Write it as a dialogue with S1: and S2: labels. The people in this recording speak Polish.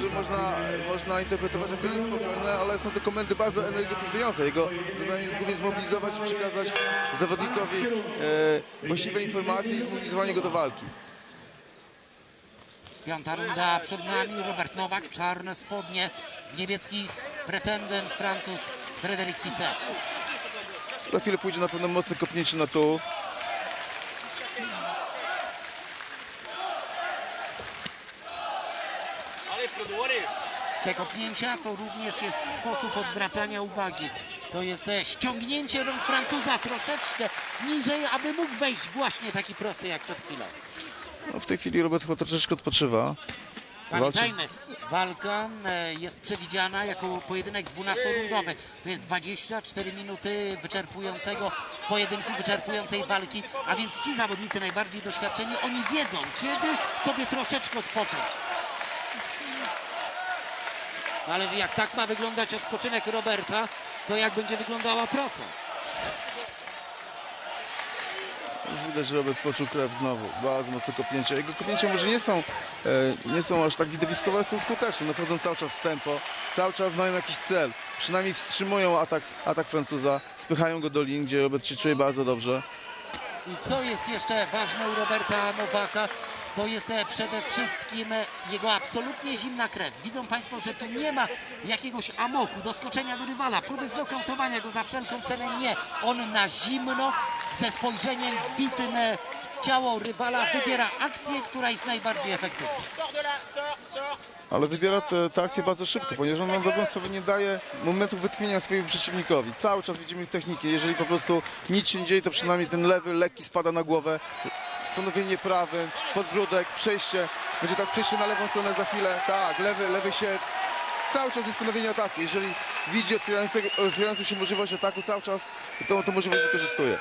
S1: że można, można interpretować jako niespokojne, ale są to komendy bardzo energetyzujące. Jego zadaniem jest głównie zmobilizować i przekazać zawodnikowi e, właściwe informacje i zmobilizowanie go do walki.
S2: Piąta runda przed nami. Robert Nowak, czarne spodnie, niemiecki pretendent Francuz Frederic Tisset.
S1: Za chwilę pójdzie na pewno mocne kopnięcie na tułów.
S2: Te kopnięcia to również jest sposób odwracania uwagi. To jest e, ściągnięcie rąk Francuza troszeczkę niżej, aby mógł wejść właśnie taki prosty jak przed chwilą.
S1: No, w tej chwili Robert chyba troszeczkę odpoczywa.
S2: Pamiętajmy, walka e, jest przewidziana jako pojedynek 12-rundowy. To jest 24 minuty wyczerpującego pojedynku, wyczerpującej walki, a więc ci zawodnicy najbardziej doświadczeni, oni wiedzą, kiedy sobie troszeczkę odpocząć. Ale jak tak ma wyglądać odpoczynek Roberta, to jak będzie wyglądała praca?
S1: Już widać, że Robert poczuł krew znowu. Bardzo mocne kopnięcia. Jego kopnięcia może nie są, e, nie są aż tak widowiskowe, ale są skuteczne. No, wchodzą cały czas w tempo, cały czas mają jakiś cel. Przynajmniej wstrzymują atak, atak Francuza, spychają go do linii, gdzie Robert się czuje bardzo dobrze.
S2: I co jest jeszcze ważne u Roberta Nowaka, to jest e, przede wszystkim e, jego absolutnie zimna krew. Widzą Państwo, że tu nie ma jakiegoś amoku, doskoczenia do rywala, próby znokautowania go za wszelką cenę. Nie. On na zimno, ze spojrzeniem wbitym e, w ciało rywala wybiera akcję, która jest najbardziej efektywna.
S1: Ale wybiera te akcje bardzo szybko, ponieważ on na dobrą sprawę nie daje momentów wytchnienia swojemu przeciwnikowi. Cały czas widzimy technikę. Jeżeli po prostu nic się nie dzieje, to przynajmniej ten lewy, lekki spada na głowę. Ponowienie prawym, podbródek, przejście. Będzie tak przejście na lewą stronę za chwilę. Tak, lewy, lewy się... Cały czas jest ponowienie ataku. Jeżeli widzi otwierającą się możliwość ataku, cały czas tą, tą możliwość wykorzystuje.